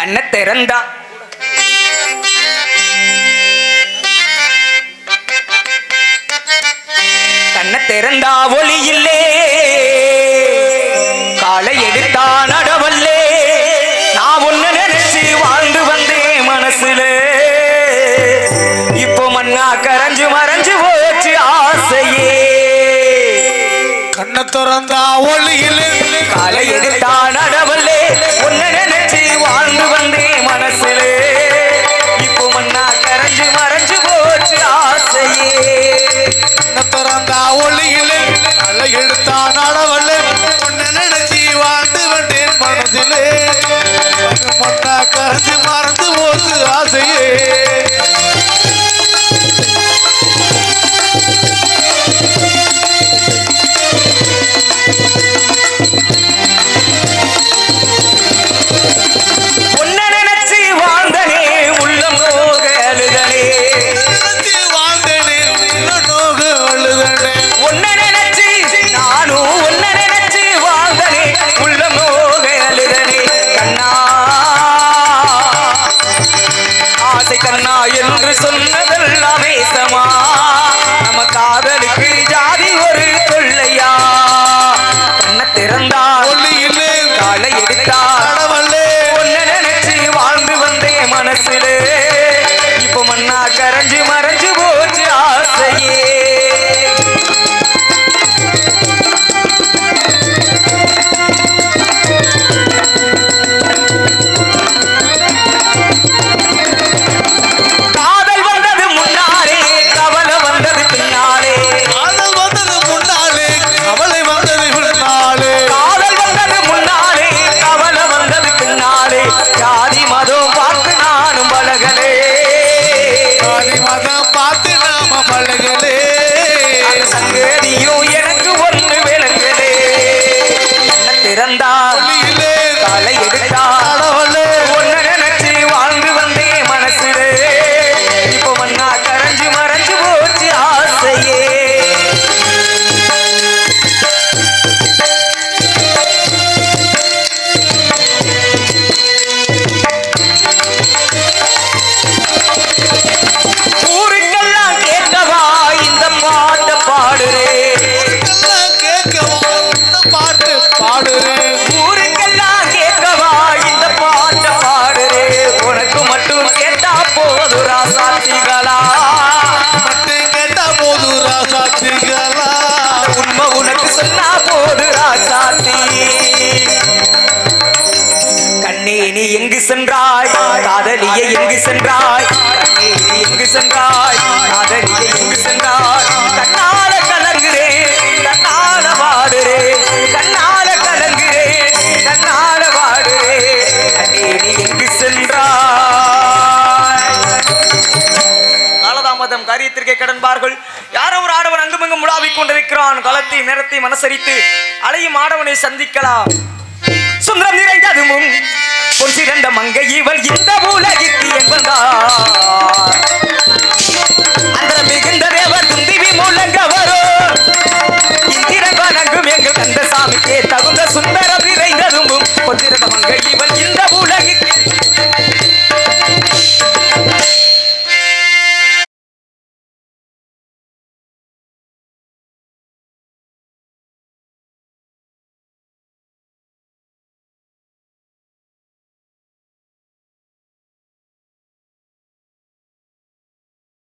கண்ணை திறந்தா. கண்ணை திறந்தா ஒளி இல்லே காலை எடுத்தா நடவல்லே. நான் ஒண்ணு நினைச்சு வாழ்ந்து வந்தேன் மனசுல. இப்போ மண்ணா கரைஞ்சு மறைஞ்சு போச்சு ஆசையே. கண்ணை திறந்தா ஒளியில். காலை எடுத்தா ஒளியில் அலை எடுத்தா நடவல்ல. உன்னை நினைச்சி வாழ்ந்து வந்தேன் மனதிலே. மண்ணா கரைஞ்சு மாற ஊருக்கெல்லாம் கேட்கவா இந்த பாட்டை பாடுறேன் உனக்கு மட்டும் கேட்டா போதும் ராசாத்திகளா மட்டும் கேட்டா போது ராசாத்திகளா உண்மை உனக்கு சொன்னா போது ராசாத்தி கண்ணே நீ எங்கு சென்றாய்? காதலியை எங்கு சென்றாய்? தம் காரியத்திற்கே கடன்பார்கள். யாரோ ஒரு ஆடவன் அங்குமிங்கும் உலாவிக் கொண்டிருக்கிறான். களத்தை நேரத்தை மனசரித்து அலையும் ஆடவனை சந்திக்கலாம். சுந்தரம் நிறைந்ததுமும் பொன் சிறந்த மங்கை இவள் இந்த உலகிற்கு என்பதார்